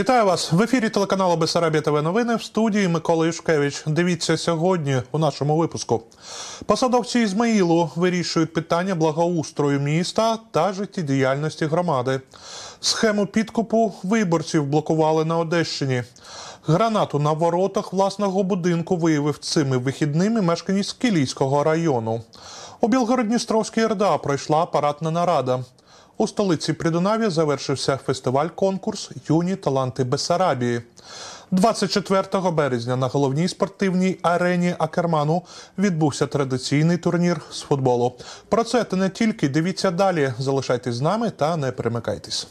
Вітаю вас в ефірі телеканалу Бесарабія ТВ новини в студії Микола Юшкевич. Дивіться сьогодні у нашому випуску. Посадовці Ізмаїлу вирішують питання благоустрою міста та життєдіяльності громади. Схему підкупу виборців блокували на Одещині. Гранату на воротах власного будинку виявив цими вихідними мешканець Кілійського району. У Білгород-Дністровській РДА пройшла парадна нарада. У столиці Придунав'я завершився фестиваль-конкурс Юні таланти Бесарабії. 24 березня на головній спортивній арені Акерману відбувся традиційний турнір з футболу. Про це та не тільки дивіться далі. Залишайтесь з нами та не перемикайтесь.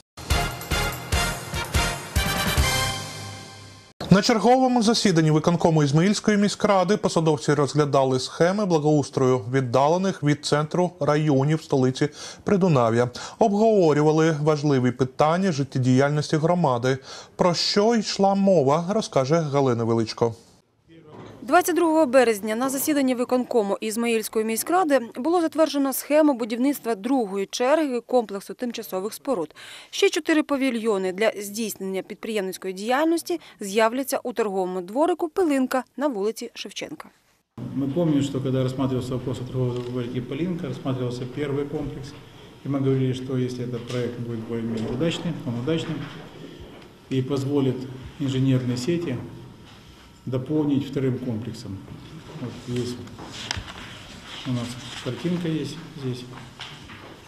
На черговому засіданні виконкому Ізмаїльської міськради посадовці розглядали схеми благоустрою віддалених від центру районів столиці Придунав'я. Обговорювали важливі питання життєдіяльності громади. Про що йшла мова, розкаже Галина Величко. 22 березня на засіданні виконкому Ізмаїльської міськради було затверджено схему будівництва другої черги комплексу тимчасових споруд. Ще чотири павільйони для здійснення підприємницької діяльності з'являться у торговому дворику Пилинка на вулиці Шевченка. Мы помним, что когда рассматривался вопрос о торговой дворике Полинка, рассматривался первый комплекс, и мы говорили, что если этот проект будет более-менее удачный, он удачным, и позволит инженерные сети дополнить вторым комплексом. Вот здесь у нас картинка есть здесь,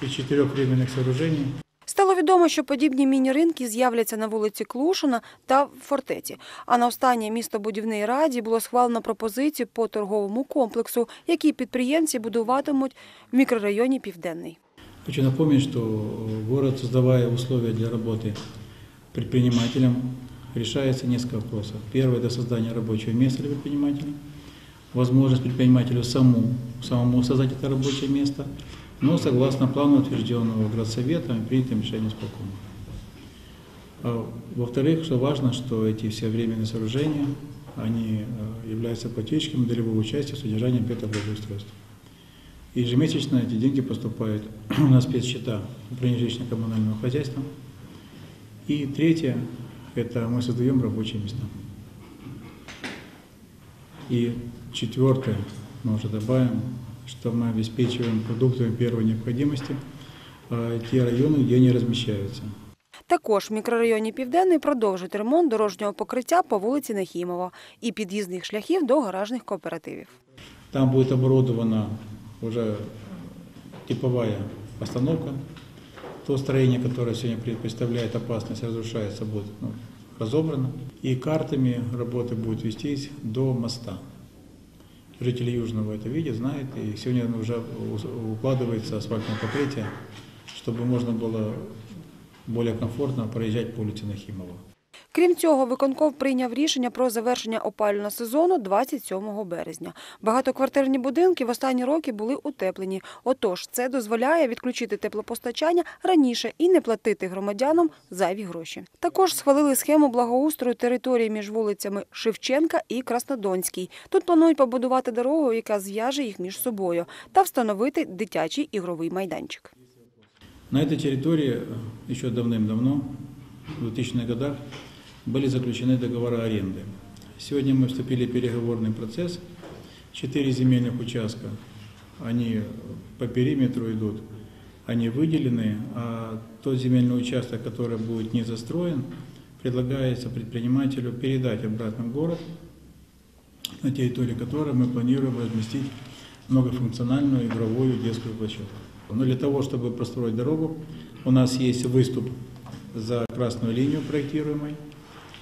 из четырех временных сооружений. Стало відомо, що подібні міні-ринки з'являться на вулиці Клушина та в фортеці. А на останній містобудівній раді було схвалено пропозицію по торговому комплексу, який підприємці будуватимуть в мікрорайоні Південний. Хочу напомнить, что город, создавая условия для работы предпринимателям, решается несколько вопросов. Первое – это создание рабочего места для предпринимателей, возможность предпринимателю саму, самому создать это рабочее место, но согласно плану, утвержденного градсоветом и принятым решением исполкома. А, Во-вторых, что важно, что эти все временные сооружения, они э, являются плательщиками долевого участия в содержании объектов благоустройства. Ежемесячно эти деньги поступают на спецсчета управления жилищно-коммунального хозяйства. И третье – это мы создаем рабочие места. И четвертое, мы уже добавим, что мы обеспечиваем продуктами первой необходимости э, те районы, где они размещаются. Також в мікрорайоні Південний продовжують ремонт дорожнього покриття по вулиці Нахімова і під'їзних шляхів до гаражних кооперативів. Там будет оборудована уже типовая остановка. То строение, которое сегодня пред- представляет опасность, разрушается, будет ну, разобрано. И картами работы будут вестись до моста. Жители Южного это видят, знают, и сегодня уже укладывается асфальтное покрытие, чтобы можно было более комфортно проезжать по улице Нахимова. Крім цього, виконком прийняв рішення про завершення опалювального сезону 27 березня. Багатоквартирні будинки в останні роки були утеплені. Отож, це дозволяє відключити теплопостачання раніше і не платити громадянам зайві гроші. Також схвалили схему благоустрою території між вулицями Шевченка і Краснодонській. Тут планують побудувати дорогу, яка зв'яже їх між собою, та встановити дитячий ігровий майданчик. На этой территории э, еще давным-давно, в 2000-х годах, были заключены договоры аренды. Сегодня мы вступили в переговорный процесс. Четыре земельных участка, они по периметру идут, они выделены, а тот земельный участок, который будет не застроен, предлагается предпринимателю передать обратно в город, на территории которой мы планируем разместить многофункциональную игровую детскую площадку. Но для того, чтобы простроить дорогу, у нас есть выступ за красную линию проектируемой,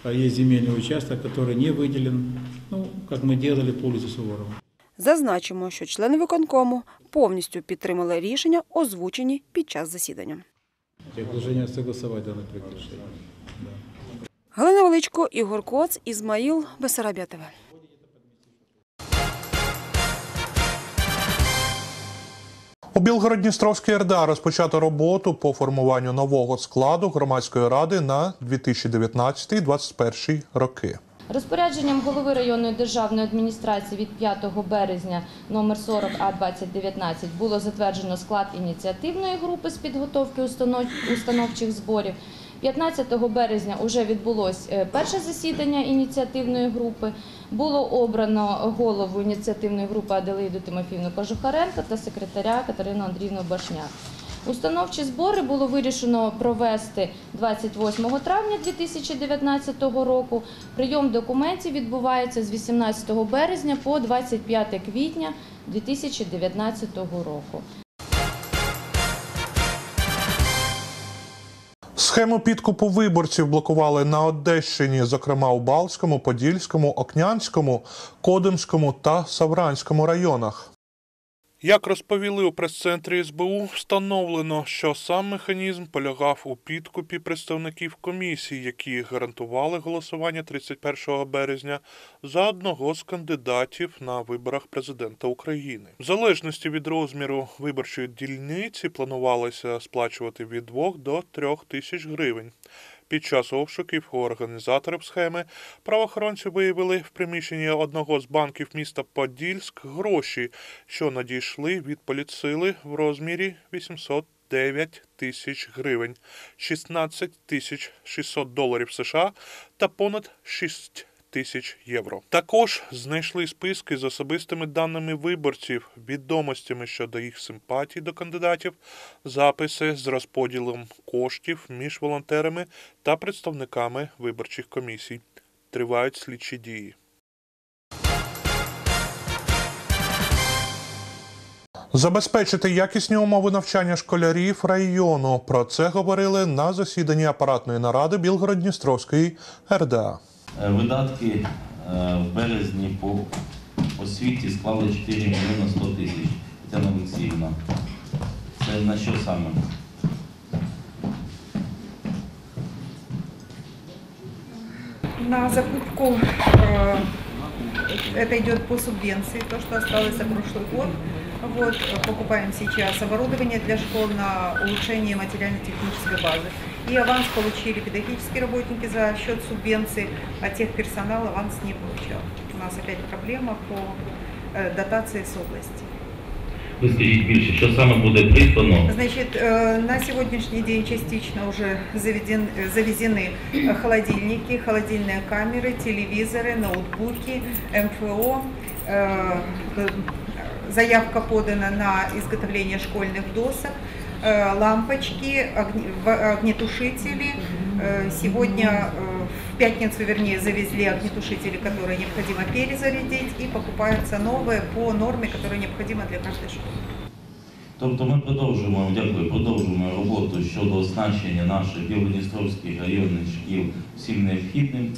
есть земельный участок, который не выделен, ну, как мы делали по улице Суворова. Зазначимо, що члени виконкому повністю підтримали рішення, озвучені під час засідання. Предложение согласовать данный проект решения. Да. Галина Величко, Ігор Коц, Ізмаїл, Бесарабія ТВ. У Білгород-Дністровській РДА розпочато роботу по формуванню нового складу громадської ради на 2019-2021 роки. Розпорядженням голови районної державної адміністрації від 5 березня номер 40 А 2019 було затверджено склад ініціативної групи з підготовки установ- установчих зборів. 15 березня вже відбулось е, перше засідання ініціативної групи. Було обрано голову ініціативної групи Аделаїду Тимофіївну Кожухаренко та секретаря Катерину Андріївну Башняк. Установчі збори було вирішено провести 28 травня 2019 року. Прийом документів відбувається з 18 березня по 25 квітня 2019 року. Схему підкупу виборців блокували на Одещині, зокрема у Балтському, Подільському, Окнянському, Кодимському та Савранському районах. Як розповіли у прес-центрі СБУ, встановлено, що сам механізм полягав у підкупі представників комісії, які гарантували голосування 31 березня за одного з кандидатів на виборах президента України. В залежності від розміру виборчої дільниці планувалося сплачувати від 2 до 3 тисяч гривень. Під час обшуків у організаторів схеми правоохоронці виявили в приміщенні одного з банків міста Подільськ гроші, що надійшли від поліцили в розмірі 809 тисяч гривень, 16 тисяч 600 доларів США та понад 6 тисяч євро. Також знайшли списки з особистими даними виборців, відомостями щодо їх симпатій до кандидатів, записи з розподілом коштів між волонтерами та представниками виборчих комісій. Тривають слідчі дії. Забезпечити якісні умови навчання школярів району. Про це говорили на засіданні апаратної наради Білгород-Дністровської РДА. Е, Видатки е, в березні по освіті склали 4 мільйони 100 тисяч. Тетяна Олексіївна. Це на що саме? На закупку э, это идет по субвенции, то, что осталось за прошлый год. Вот, э, покупаем сейчас оборудование для школ на улучшение материально-технической базы. И аванс получили педагогические работники за счет субвенции, а техперсонал аванс не получал. У нас опять проблема по э, дотации с области. Ви скажіть більше, що саме буде придбано? Значит, э, на сегодняшний день частично уже заведен, э, завезены э, холодильники, холодильные камеры, телевизоры, ноутбуки, МФО. Заявка подана на изготовление школьных досок, лампочки, огне- в- огнетушители. Э, Сегодня, э, в пятницу, вернее, завезли огнетушители, которые необходимо перезарядить, и покупаются новые по норме, которая необходима для каждой школы. Тобто ми продовжуємо, дякую, продовжуємо роботу щодо оснащення наших білодністровських районних шкіл всім необхідним.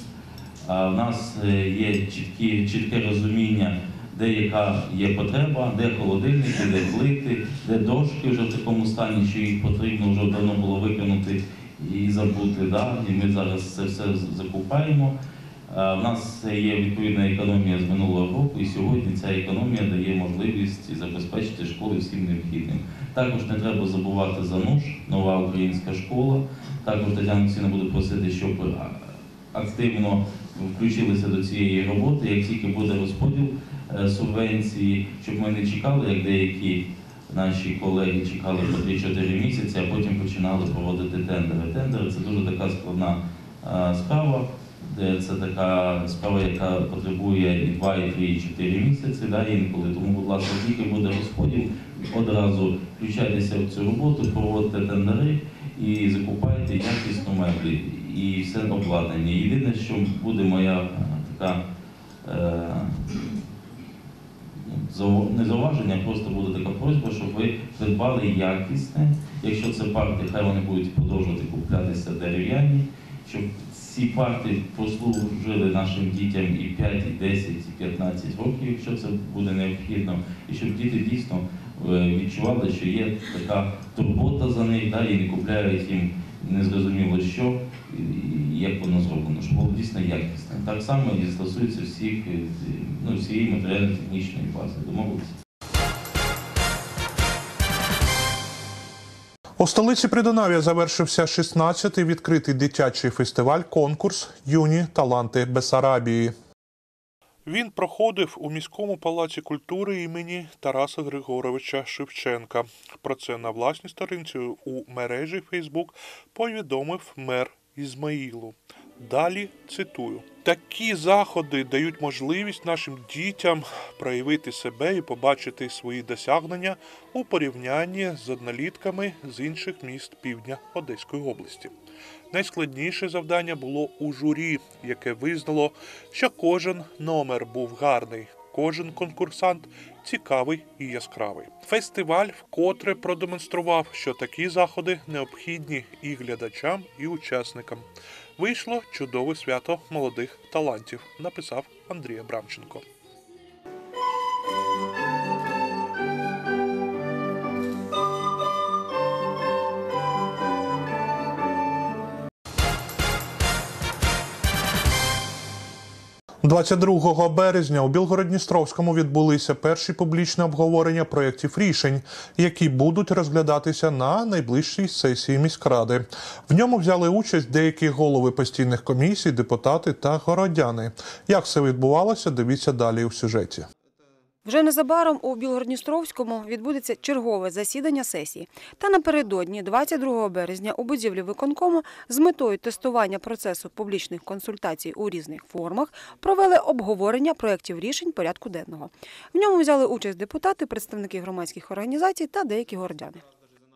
А в нас е, є чіткі, чітке розуміння, Де яка є потреба, де холодильники, де плити, де дошки вже в такому стані, що їх потрібно вже давно було викинути і забути. Да? І ми зараз це все закупаємо. Е, В нас є відповідна економія з минулого року, і сьогодні ця економія дає можливість забезпечити школи всім необхідним. Також не треба забувати за НУШ, нова українська школа. Також Тетяна Олексійовна буде просити, щоб активно включилися до цієї роботи. Як тільки буде розподіл е, субвенції, щоб ми не чекали, як деякі наші колеги чекали по 3-4 місяці, а потім починали проводити тендери. Тендери це дуже така складна е, справа це така справа, яка потребує і 2, і 3, і 4 місяці, да, інколи. Тому, будь ласка, тільки буде розподіл, одразу включайтеся в цю роботу, проводьте тендери і закупайте якісну меблі і все обладнання. Єдине, що буде моя е, така е, не зауваження, а просто буде така просьба, щоб ви придбали якісне. Якщо це парти, хай вони будуть продовжувати куплятися дерев'яні, щоб ці парти послужили нашим дітям і 5, і 10, і 15 років, якщо це буде необхідно, і щоб діти дійсно е, відчували, що є така турбота за них, да, і не купляють їм незрозуміло що, як воно зроблено, щоб було дійсно якісне. Так само і стосується всіх, е, ну, всієї матеріально-технічної бази. Домовилися? У столиці Придонав'я завершився 16-й відкритий дитячий фестиваль конкурс Юні таланти Бесарабії. Він проходив у міському палаці культури імені Тараса Григоровича Шевченка. Про це на власній сторінці у мережі Фейсбук повідомив мер Ізмаїлу. Далі цитую: такі заходи дають можливість нашим дітям проявити себе і побачити свої досягнення у порівнянні з однолітками з інших міст півдня Одеської області. Найскладніше завдання було у журі, яке визнало, що кожен номер був гарний, кожен конкурсант цікавий і яскравий. Фестиваль вкотре продемонстрував, що такі заходи необхідні і глядачам, і учасникам. Вийшло чудове свято молодих талантів, написав Андрій Абрамченко. – 22 березня у Білгород-Дністровському відбулися перші публічні обговорення проєктів рішень, які будуть розглядатися на найближчій сесії міськради. В ньому взяли участь деякі голови постійних комісій, депутати та городяни. Як все відбувалося, дивіться далі у сюжеті. Вже незабаром у Білгородністровському відбудеться чергове засідання сесії. Та напередодні, 22 березня, у будівлі виконкому з метою тестування процесу публічних консультацій у різних формах провели обговорення проєктів рішень порядку денного. В ньому взяли участь депутати, представники громадських організацій та деякі городяни.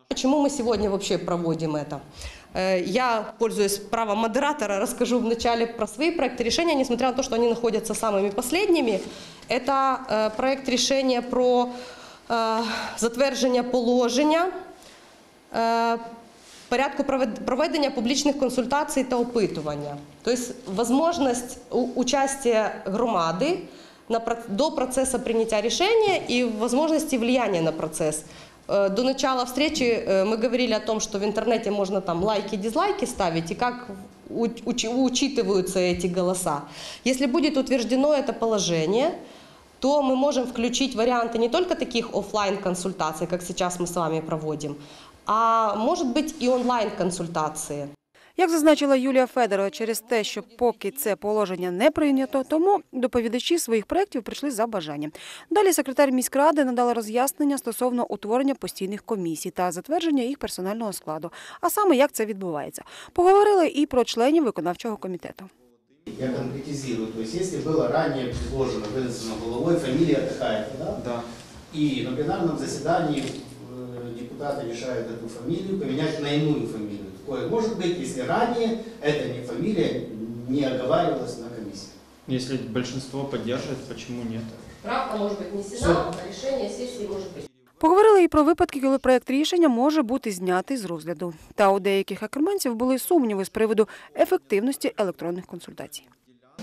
Почему мы сегодня вообще проводим это? Э, Я, пользуясь правом модератора, расскажу вначале про свои проекты решения, несмотря на то, что они находятся самыми последними. Это э, проект решения про э, затвердження положення е, порядку провед- проведення публічних консультацій та опитування. Тобто, можливість у- участия громади на, проц- до процесса принятия решения и возможности влияния на процесс. Э, До начала встречи э, мы говорили о том, что в интернете можно там лайки, дизлайки ставить, и как учитываются эти голоса. Если будет утверждено это положение, то мы можем включить варианты не только таких офлайн консультаций, как сейчас мы с вами проводим, а может быть и онлайн-консультации. Як зазначила Юлія Федорова, через те, що поки це положення не прийнято, тому доповідачі своїх проєктів прийшли за бажанням. Далі секретар міськради надала роз'яснення стосовно утворення постійних комісій та затвердження їх персонального складу, а саме як це відбувається. Поговорили і про членів виконавчого комітету. Я конкретизирую. То есть, если было ранее предложено, вынесено головой, фамилия такая-то, да? Да. И на пленарном заседании э, депутаты решают эту фамилию поменять на иную фамилию. Такое может быть, если ранее эта не фамилия не оговаривалась на комиссии. Если большинство поддерживает, почему нет? Правка может быть внесена, а решение сессии может быть. Поговорили і про випадки, коли проєкт рішення може бути знятий з розгляду. Та у деяких акерманців були сумніви з приводу ефективності електронних консультацій.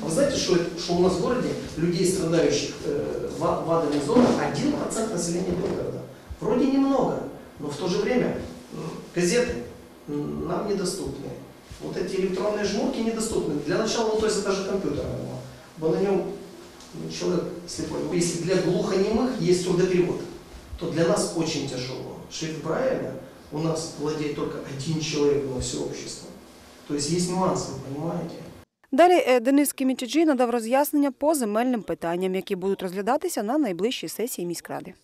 Вы знаете, что, что у нас в городе людей, страдающих э, ва- вадами зоны, 1% населения Белгорода. Вроде немного, но в то же время м, газеты м, нам недоступны. Вот эти электронные жмурки недоступны. Для начала, ну то есть это же компьютер, наверное. Бо на нем ну, человек слепой. Если для глухонемых есть сурдоперевод, то для нас очень тяжело. Шрифт Брайля у нас владеет только один человек на все общество. То есть есть нюансы, вы понимаете? Далі е, Денис Кімічаджі надав роз'яснення по земельним питанням, які будуть розглядатися на найближчій сесії міськради.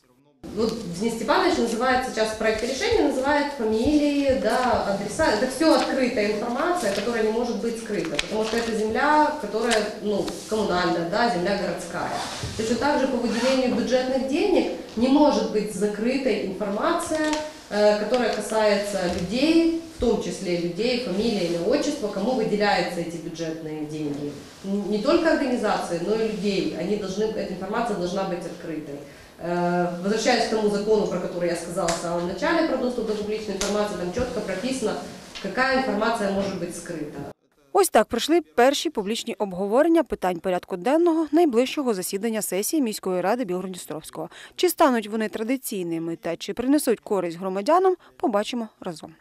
Вот Денис Степанович называет сейчас проект решения, называет фамилии, да, адреса. Это все открытая информация, которая не может быть скрыта, потому что это земля, которая ну, коммунальная, да, земля городская. Точно так же по выделению бюджетных денег не может быть закрытой информация, которая касается людей, в том числе людей, фамилия или отчество, кому выделяются эти бюджетные деньги. Не только организации, но и людей. Они должны, эта информация должна быть открытой. Э, Возвращаясь к тому закону, про который я сказала в самом начале, про доступ до публичной информации, там четко прописано, какая информация может быть скрыта. Ось так пройшли перші публічні обговорення питань порядку денного найближчого засідання сесії міської ради Білгородністровського. Чи стануть вони традиційними та чи принесуть користь громадянам, побачимо разом.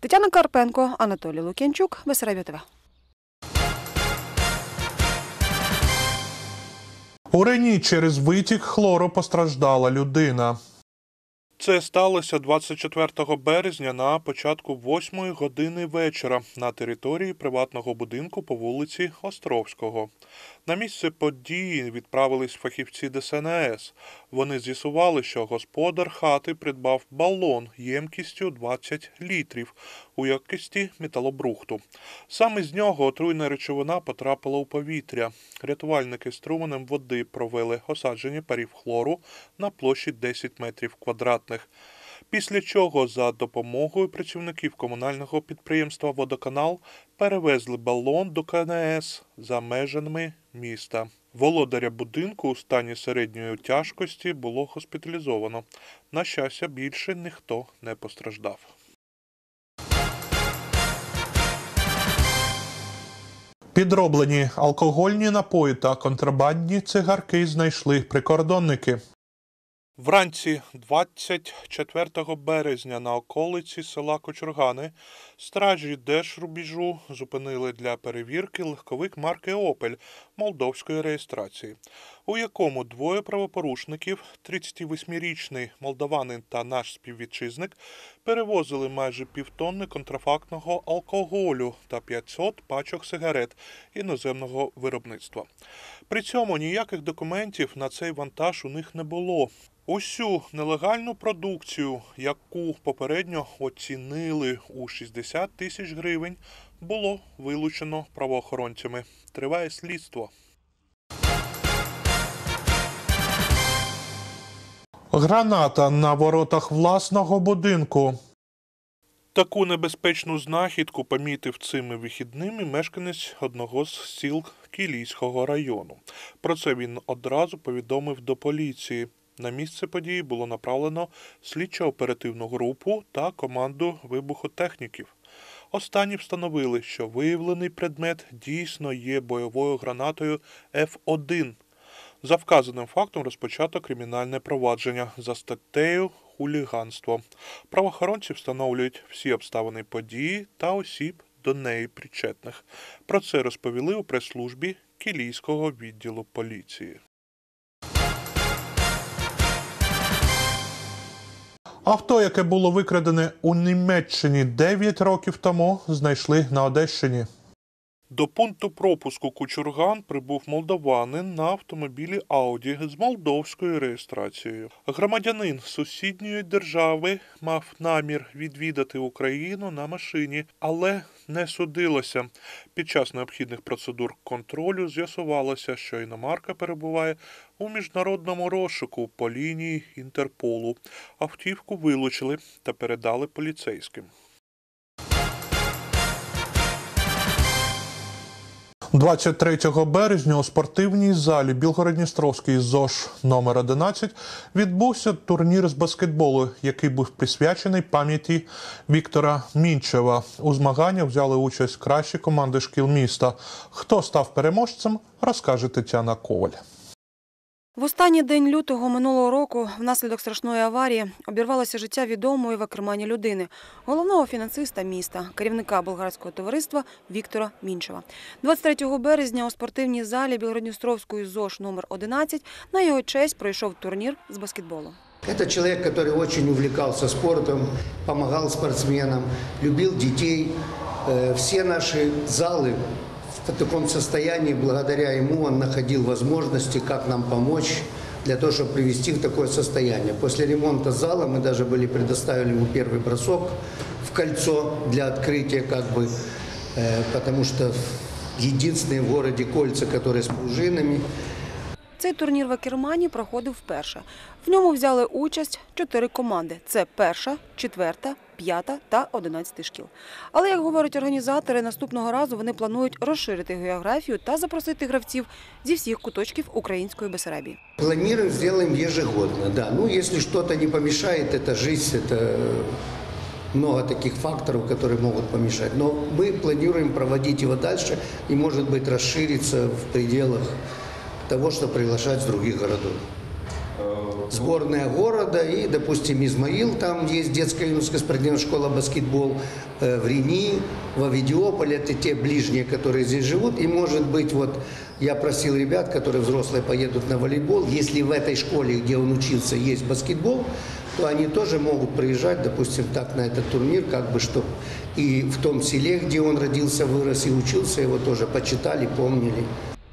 Тетяна Карпенко, Анатолій Лук'янчук, Бесарабія ТВ. У Рені через витік хлору постраждала людина. Це сталося 24 березня на початку 8 години вечора на території приватного будинку по вулиці Островського. На місце події відправились фахівці ДСНС. Вони з'ясували, що господар хати придбав балон ємкістю 20 літрів у якості металобрухту. Саме з нього отруйна речовина потрапила у повітря. Рятувальники струменем води провели осадження парів хлору на площі 10 метрів квадратних. Після чого за допомогою працівників комунального підприємства Водоканал перевезли балон до КНС за межами міста. Володаря будинку у стані середньої тяжкості було госпіталізовано. На щастя, більше ніхто не постраждав. Підроблені алкогольні напої та контрабандні цигарки знайшли прикордонники. Вранці 24 березня на околиці села Кочургани стражі Держрубіжу зупинили для перевірки легковик марки Опель молдовської реєстрації, у якому двоє правопорушників, 38-річний молдаванин та наш співвітчизник, перевозили майже півтонни контрафактного алкоголю та 500 пачок сигарет іноземного виробництва. При цьому ніяких документів на цей вантаж у них не було. Усю нелегальну продукцію, яку попередньо оцінили у 60 тисяч гривень, було вилучено правоохоронцями. Триває слідство. Граната на воротах власного будинку. Таку небезпечну знахідку помітив цими вихідними мешканець одного з сіл Кілійського району. Про це він одразу повідомив до поліції. На місце події було направлено слідчо-оперативну групу та команду вибухотехніків. Останні встановили, що виявлений предмет дійсно є бойовою гранатою F1. За вказаним фактом розпочато кримінальне провадження за статтею хуліганство. Правоохоронці встановлюють всі обставини події та осіб до неї причетних. Про це розповіли у прес-службі Кілійського відділу поліції. Авто, яке було викрадене у Німеччині 9 років тому, знайшли на Одещині. До пункту пропуску Кучурган прибув молдаванин на автомобілі Ауді з молдовською реєстрацією. Громадянин сусідньої держави мав намір відвідати Україну на машині, але не судилося. Під час необхідних процедур контролю з'ясувалося, що іномарка перебуває у міжнародному розшуку по лінії Інтерполу. Автівку вилучили та передали поліцейським. 23 березня у спортивній залі Білгородністровський ЗОЖ номер 11 відбувся турнір з баскетболу, який був присвячений пам'яті Віктора Мінчева. У змаганнях взяли участь кращі команди шкіл міста. Хто став переможцем, розкаже Тетяна Коваль. В останній день лютого минулого року внаслідок страшної аварії обірвалося життя відомої в Акермані людини, головного фінансиста міста, керівника болгарського товариства Віктора Мінчева. 23 березня у спортивній залі Білгородністровської ЗОЖ номер 11 на його честь пройшов турнір з баскетболу. Это человек, который очень увлекался спортом, помогал спортсменам, любил детей. Э, Все наши залы в таком состоянии, благодаря ему он находил возможности, как нам помочь для того, чтобы привести в такое состояние. После ремонта зала мы даже были предоставили ему первый бросок в кольцо для открытия, как бы, э, потому что единственные в городе кольца, которые с пружинами, Цей турнір в Акермані проходив вперше. В ньому взяли участь чотири команди: це перша, четверта, п'ята та одинадцяти шкіл. Але, як говорять організатори, наступного разу вони планують розширити географію та запросити гравців зі всіх куточків української Бесарабії. Планируем, сделаем ежегодно, да. Ну, если что-то не помешает, это жизнь, это много таких факторов, которые могут помешать. Но мы планируем проводить его дальше и, может быть, расшириться в пределах того, что приглашать с других городов. Сборная города и, допустим, Измаил, там есть детская юношеская спортивная школа баскетбол, э, в Рени, в Авидиополе, это те ближние, которые здесь живут. И, может быть, вот я просил ребят, которые взрослые поедут на волейбол, если в этой школе, где он учился, есть баскетбол, то они тоже могут приезжать, допустим, так на этот турнир, как бы, чтобы и в том селе, где он родился, вырос и учился, его тоже почитали, помнили.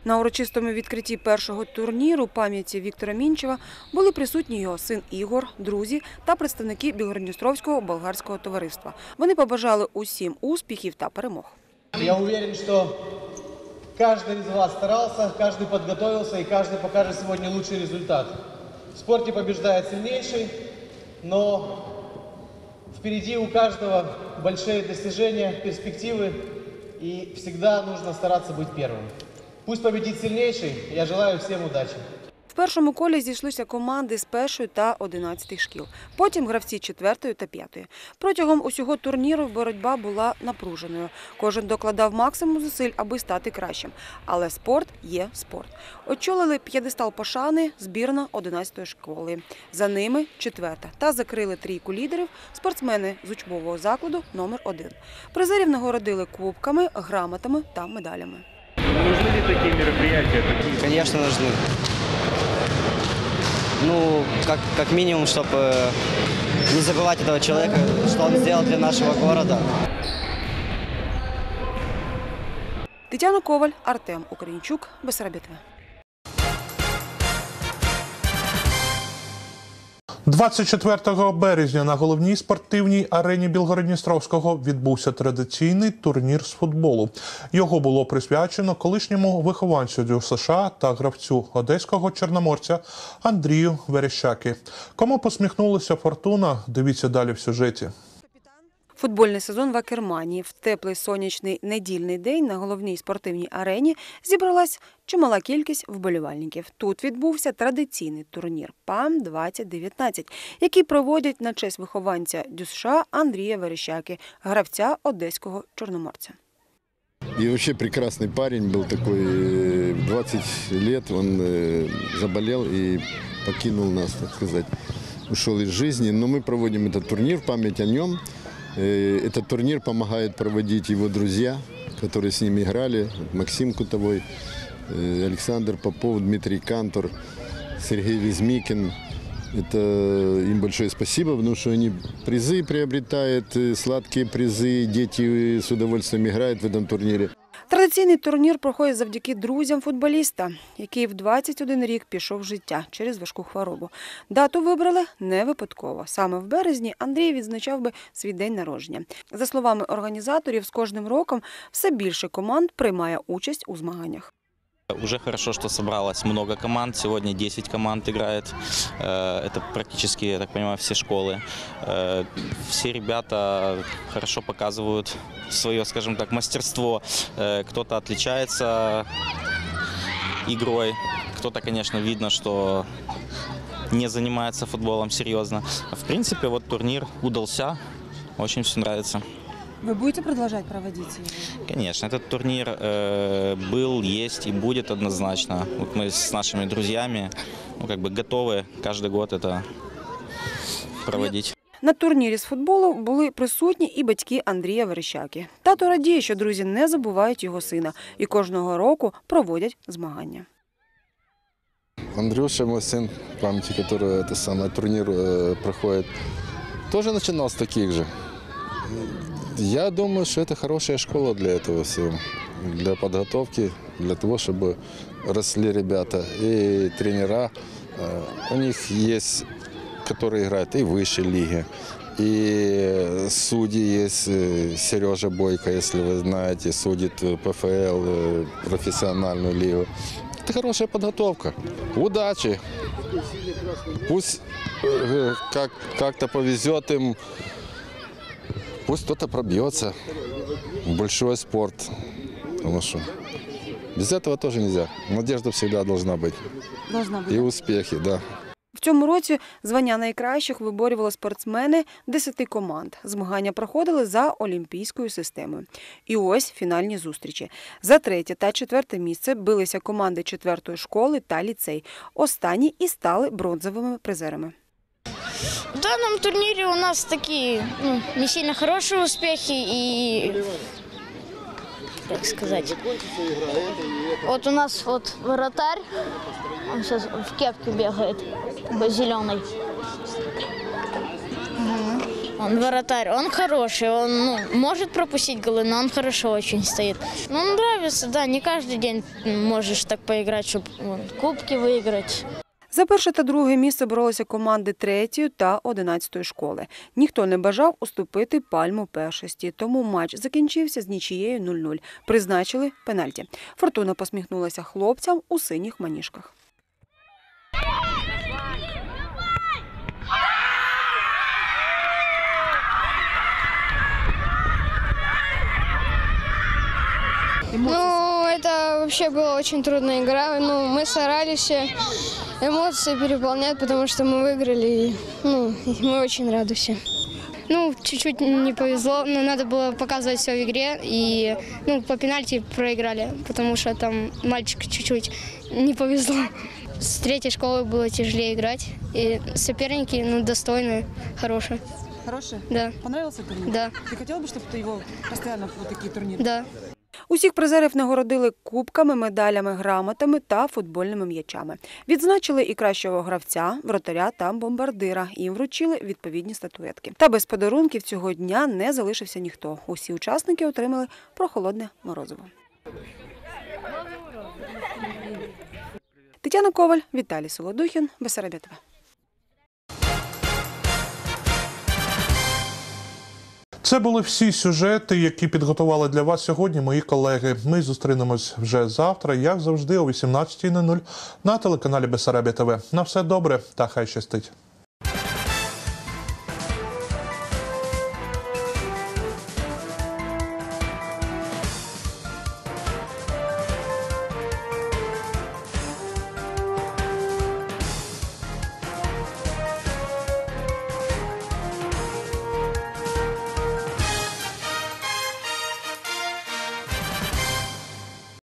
На урочистому відкритті першого турніру пам'яті Віктора Мінчева були присутні його син Ігор, друзі та представники Білгородністровського болгарського товариства. Вони побажали усім успіхів та перемог. Я уверен, что каждый из вас старался, каждый подготовился и каждый покажет сегодня лучший результат. В спорте побеждает сильнейший, но впереди у каждого большие достижения, перспективы, и всегда нужно стараться быть первым. Пусть победит сильнейший, я желаю всем удачи. В першому колі зійшлися команди з першої та одинадцятих шкіл. Потім гравці четвертої та п'ятої. Протягом усього турніру боротьба була напруженою. Кожен докладав максимум зусиль, аби стати кращим. Але спорт є спорт. Очолили п'єдестал пошани збірна 11-ї школи. За ними четверта. Та закрили трійку лідерів спортсмени з учбового закладу номер 1 Призерів нагородили кубками, грамотами та медалями. Нужны ли такие мероприятия? Конечно, нужны. Ну, как, как минимум, чтобы не забывать этого человека, что он сделал для нашего города. Тетяна Коваль, Артем Українчук, Бесарабітве. 24 березня на головній спортивній арені Білгородністровського відбувся традиційний турнір з футболу. Його було присвячено колишньому вихованцю США та гравцю одеського чорноморця Андрію Верещаки. Кому посміхнулася фортуна? Дивіться далі в сюжеті. Футбольний сезон в Акермані. В теплий сонячний недільний день на головній спортивній арені зібралась чимала кількість вболівальників. Тут відбувся традиційний турнір ПАМ 2019 який проводять на честь вихованця ДЮСШ Андрія Верещаки, гравця одеського чорноморця. И вообще прекрасный парень был такой, э, 20 лет он э, заболел и покинул нас, так сказать, ушел из жизни. Но мы проводим этот турнир в память о нем. Э, Этот турнир помогает проводить его друзья, которые с ними играли. Максим Кутовой, э, Александр Попов, Дмитрий Кантор, Сергей Визмикин. Это им большое спасибо, потому что они призы приобретают, э, сладкие призы, дети с удовольствием играют в этом турнире. Традиційний турнір проходить завдяки друзям футболіста, який в 21 рік пішов життя через важку хворобу. Дату вибрали не випадково. Саме в березні Андрій відзначав би свій день народження. За словами організаторів, з кожним роком все більше команд приймає участь у змаганнях. Уже хорошо, что собралось много команд. Сегодня 10 команд играет. Э, Это практически, я так понимаю, все школы. Э, Все ребята хорошо показывают свое, скажем так, мастерство. Э, Кто-то отличается игрой, кто-то, конечно, видно, что не занимается футболом серьезно. В принципе, вот турнир удался. Очень все нравится. Ви будете продовжувати проводити його? Конечно, этот турнир э, был, есть и будет однозначно. Вот мы с нашими друзьями ну, как бы готовы каждый год это проводить. На турнірі з футболу були присутні і батьки Андрія Верещаки. Тато радіє, що друзі не забувають його сина і кожного року проводять змагання. Андрюша, мой сын, в памяти которого это самый турнир э, проходит, тоже начинал с таких же. Я думаю, что это хорошая школа для этого всего, для подготовки, для того, чтобы росли ребята. И тренера, э, у них есть, которые играют и в высшей лиге, и судьи есть, э, Сережа Бойко, если вы знаете, судит э, ПФЛ, э, профессиональную лигу. Это хорошая подготовка. Удачи. Пусть э, как, как-то повезет им. Пусть кто-то пробьется в большой спорт. Потому что без этого тоже нельзя. Надежда всегда должна быть. Должна И успехи, да. В цьому році звання найкращих виборювали спортсмени 10 команд. Змагання проходили за олімпійською системою. І ось фінальні зустрічі. За третє та четверте місце билися команди четвертої школи та ліцей. Останні і стали бронзовими призерами. В данном турнире у нас такие ну, не сильно хорошие успехи и, как сказать, вот у нас вот вратарь, он сейчас в кепке бегает, зеленый. Он вратарь, он хороший, он ну, может пропустить голы, но он хорошо очень стоит. Ну, нравится, да, не каждый день можешь так поиграть, чтобы кубки выиграть. За перше та друге місце боролися команди третьої та одинадцятої школи. Ніхто не бажав уступити пальму першості, тому матч закінчився з нічією 0-0. Призначили пенальті. Фортуна посміхнулася хлопцям у синіх маніжках. Ну, это вообще была очень трудная игра. Ну, мы старались, э, эмоции переполняют, потому что мы выиграли. И, ну, и мы очень рады все. Ну, чуть-чуть не повезло, но надо было показывать все в игре. И, ну, по пенальти проиграли, потому что там мальчик чуть-чуть не повезло. С третьей школы было тяжелее играть. И соперники, ну, достойные, хорошие. Хороше? Да. Понравился турнір? Да. Ти хотіла б, щоб ти його постійно в такі турніри? Да. Усіх призерів нагородили кубками, медалями, грамотами та футбольними м'ячами. Відзначили і кращого гравця, вратаря та бомбардира. Їм вручили відповідні статуетки. Та без подарунків цього дня не залишився ніхто. Усі учасники отримали прохолодне морозиво. Тетяна Коваль, Віталій Солодухін, Бесарабія Це були всі сюжети, які підготували для вас сьогодні мої колеги. Ми зустрінемось вже завтра, як завжди, о 18.00 на телеканалі Бесарабія ТВ. На все добре та хай щастить.